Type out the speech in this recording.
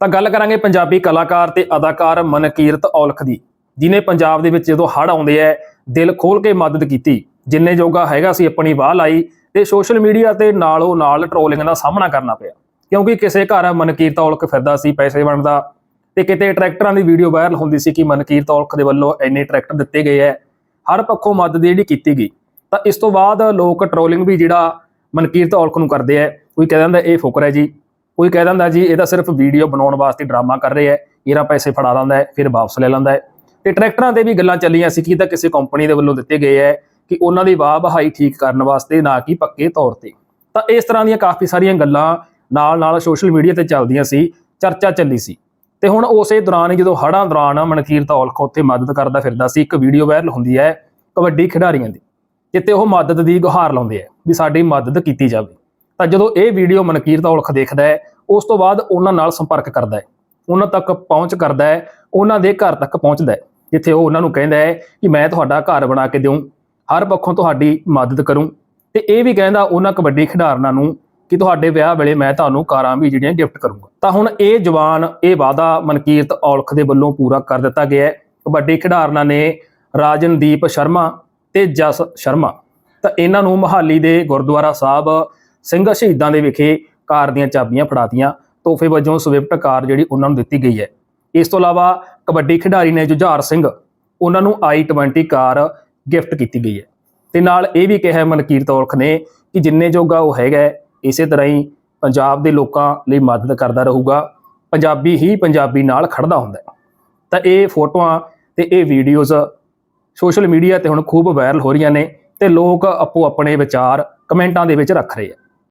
ਤਾਂ ਗੱਲ ਕਰਾਂਗੇ ਪੰਜਾਬੀ ਕਲਾਕਾਰ ਤੇ ਅਦਾਕਾਰ ਮਨਕੀਰਤ ਔਲਖ ਦੀ ਜਿਨੇ ਪੰਜਾਬ ਦੇ ਵਿੱਚ ਜਦੋਂ ਹੜ੍ਹ ਆਉਂਦੇ ਐ, ਦਿਲ ਖੋਲ ਕੇ ਮਦਦ ਕੀਤੀ। ਜਿੰਨੇ ਜੋਗਾ ਹੈਗਾ ਸੀ, ਆਪਣੀ ਵਾਹ ਲਾਈ ਤੇ ਸੋਸ਼ਲ ਮੀਡੀਆ ਤੇ ਨਾਲੋਂ ਨਾਲ ਟ੍ਰੋਲਿੰਗ ਦਾ ਸਾਹਮਣਾ ਕਰਨਾ ਪਿਆ। ਕਿਉਂਕਿ ਕਿਸੇ ਘਰ ਮਨਕੀਰਤ ਔਲਖ ਫਿਰਦਾ ਸੀ, ਪੈਸੇ ਬਣਦਾ ਤੇ ਕਿਤੇ ਟਰੈਕਟਰਾਂ ਦੀ ਵੀਡੀਓ ਵਾਇਰਲ ਹੁੰਦੀ ਸੀ ਕਿ ਮਨਕੀਰਤ ਔਲਖ ਦੇ ਵੱਲੋਂ ਇੰਨੇ ਟਰੈਕਟਰ ਦਿੱਤੇ ਗਏ ਐ, ਹਰ ਪੱਖੋਂ ਮਦਦ ਜਿਹੜੀ ਕੀਤੀ ਗਈ। ਤਾਂ ਇਸ ਤੋਂ ਬਾਅਦ ਲੋਕ ਟ੍ਰੋਲਿੰਗ ਵੀ ਜਿਹੜਾ ਮਨਕੀਰਤ ਔਲਖ ਨੂੰ ਕਰਦੇ ਐ, ਕੋਈ ਕਹਿ ਦਿੰਦਾ, ਇਹ ਫੁਕਰ ਹੈ ਜੀ। ਕੋਈ ਕਹਿ ਦਿੰਦਾ ਜੀ, ਇਹ ਤਾਂ ਸਿਰਫ ਵੀਡੀਓ ਬਣਾਉਣ ਵਾਸਤੇ ਡਰਾਮਾ ਕਰ ਰਿਹਾ ਹੈ ਇਹਦਾ ਪੈਸੇ ਫੜਾ ਦਿੰਦਾ ਹੈ, ਫਿਰ ਵਾਪਸ ਲੈ ਲੈਂਦਾ ਹੈ। ਤੇ ਟਰੈਕਟਰਾਂ ਤੇ ਵੀ ਗੱਲਾਂ ਚੱਲੀਆਂ ਸੀ ਕਿ ਤਾਂ ਕਿਸੇ ਕੰਪਨੀ ਦੇ ਵੱਲੋਂ ਦਿੱਤੇ ਗਏ ਹੈ ਕਿ ਉਹਨਾਂ ਦੀ ਵਾਹ ਬਹਾਈ ਠੀਕ ਕਰਨ ਵਾਸਤੇ ਨਾ ਕਿ ਪੱਕੇ ਤੌਰ ਤੇ। ਤਾਂ ਇਸ ਤਰ੍ਹਾਂ ਦੀਆਂ ਕਾਫੀ ਸਾਰੀਆਂ ਗੱਲਾਂ ਨਾਲ ਨਾਲ ਸੋਸ਼ਲ ਮੀਡੀਆ ਤੇ ਚੱਲਦੀਆਂ ਸੀ, ਚਰਚਾ ਚੱਲੀ ਸੀ। ਤੇ ਹੁਣ ਉਸੇ ਦੌਰਾਨ ਜਦੋਂ ਹੜ੍ਹਾਂ ਦੌਰਾਨ ਮਨਕੀਰਤ ਔਲਖ ਉੱਥੇ ਮਦਦ ਕਰਦਾ ਫਿਰਦਾ ਸੀ, ਇੱਕ ਵੀਡੀਓ ਵਾਇਰਲ ਹੁੰਦੀ ਹੈ ਕਬੱਡੀ ਖਿਡਾਰੀਆਂ ਦੀ ਜਿੱਤੇ ਉਹ ਮਦਦ ਦੀ ਗੁਹਾਰ ਲਾਉਂਦੇ ਆ ਵੀ ਸਾਡੀ ਮਦਦ ਕੀਤੀ ਜਾਵੇ। ਤਾਂ ਜਦੋਂ ਇਹ ਵੀਡੀਓ ਮਨਕੀਰਤ ਔਲਖ ਦੇਖਦਾ ਹੈ, ਉਸ ਤੋਂ ਬਾਅਦ ਉਹਨਾਂ ਨਾਲ ਸੰਪਰਕ ਕਰਦਾ ਹੈ। ਉਹਨਾਂ ਤੱਕ ਪਹੁੰਚ ਕਰਦਾ ਹੈ, ਉਹਨਾਂ ਦੇ ਘਰ ਤੱਕ ਪਹੁੰਚਦਾ ਹੈ, ਜਿੱਥੇ ਉਹ ਉਹਨਾਂ ਨੂੰ ਕਹਿੰਦਾ ਹੈ ਕਿ ਮੈਂ ਤੁਹਾਡਾ ਘਰ ਬਣਾ ਕੇ ਦਿਉਂ ਹਰ ਪੱਖੋਂ ਤੁਹਾਡੀ ਮਦਦ ਕਰੂੰ। ਤੇ ਇਹ ਵੀ ਕਹਿੰਦਾ ਉਹਨਾਂ ਕਬੱਡੀ ਖਿਡਾਰਨਾਂ ਨੂੰ ਕਿ ਤੁਹਾਡੇ ਵਿਆਹ ਵੇਲੇ ਮੈਂ ਤੁਹਾਨੂੰ ਕਾਰਾਂ ਵੀ ਜਿਹੜੀਆਂ ਗਿਫਟ ਕਰੂੰਗਾ। ਤਾਂ ਹੁਣ ਇਹ ਜਵਾਨ, ਇਹ ਵਾਅਦਾ ਮਨਕੀਰਤ ਔਲਖ ਦੇ ਵੱਲੋਂ ਪੂਰਾ ਕਰ ਦਿੱਤਾ ਗਿਆ ਹੈ। ਕਬੱਡੀ ਖਿਡਾਰਨਾਂ ਨੇ ਰਾਜਨਦੀਪ ਸ਼ਰਮਾ ਤੇ ਜਸ ਸ਼ਰਮਾ। ਤਾਂ ਇਹਨਾਂ ਨੂੰ ਮਹਾਲੀ ਦੇ ਗੁਰਦੁਆਰਾ ਸਾਹਿਬ ਸਿੰਘ ਸ਼ਹੀਦਾਂ ਦੇ ਵਿਖੇ ਕਾਰ ਦੀਆਂ ਚਾਬੀਆਂ ਫੜਾਤੀਆਂ, ਤੋਹਫੇ ਵਜੋਂ ਸਵਿਫਟ ਕਾਰ ਜਿਹੜੀ ਉਹਨਾਂ ਨੂੰ ਦਿੱਤੀ ਗਈ ਹੈ। ਇਸ ਤੋਂ ਇਲਾਵਾ ਕਬੱਡੀ ਖਿਡਾਰੀ ਨੇ ਜੁਝਾਰ ਸਿੰਘ, ਉਹਨਾਂ ਨੂੰ i20 ਕਾਰ ਗਿਫਟ ਕੀਤੀ ਗਈ ਹੈ। ਤੇ ਨਾਲ ਇਹ ਵੀ ਕਿਹਾ ਹੈ ਮਨਕੀਰਤ ਔਲਖ ਨੇ ਕਿ ਜਿੰਨੇ ਜੋਗਾ ਉਹ ਹੈਗਾ ਇਸੇ ਤਰ੍ਹਾਂ ਹੀ ਪੰਜਾਬ ਦੇ ਲੋਕਾਂ ਲਈ ਮਦਦ ਕਰਦਾ ਰਹੂਗਾ, ਪੰਜਾਬੀ ਹੀ ਪੰਜਾਬੀ ਨਾਲ ਖੜਦਾ ਹੁੰਦਾ ਹੈ। ਤਾਂ ਇਹ ਫੋਟੋਆਂ ਤੇ ਇਹ ਵੀਡੀਓਜ਼ ਸੋਸ਼ਲ ਮੀਡੀਆ ਤੇ ਹੁਣ ਖੂਬ ਵਾਇਰਲ ਹੋ ਰਹੀਆਂ ਨੇ ਤੇ ਲੋਕ ਆਪੋ ਆਪਣੇ ਵਿਚਾਰ ਕਮੈਂਟਾਂ ਦੇ ਵਿੱਚ ਰੱਖ ਰਹੇ ਆ।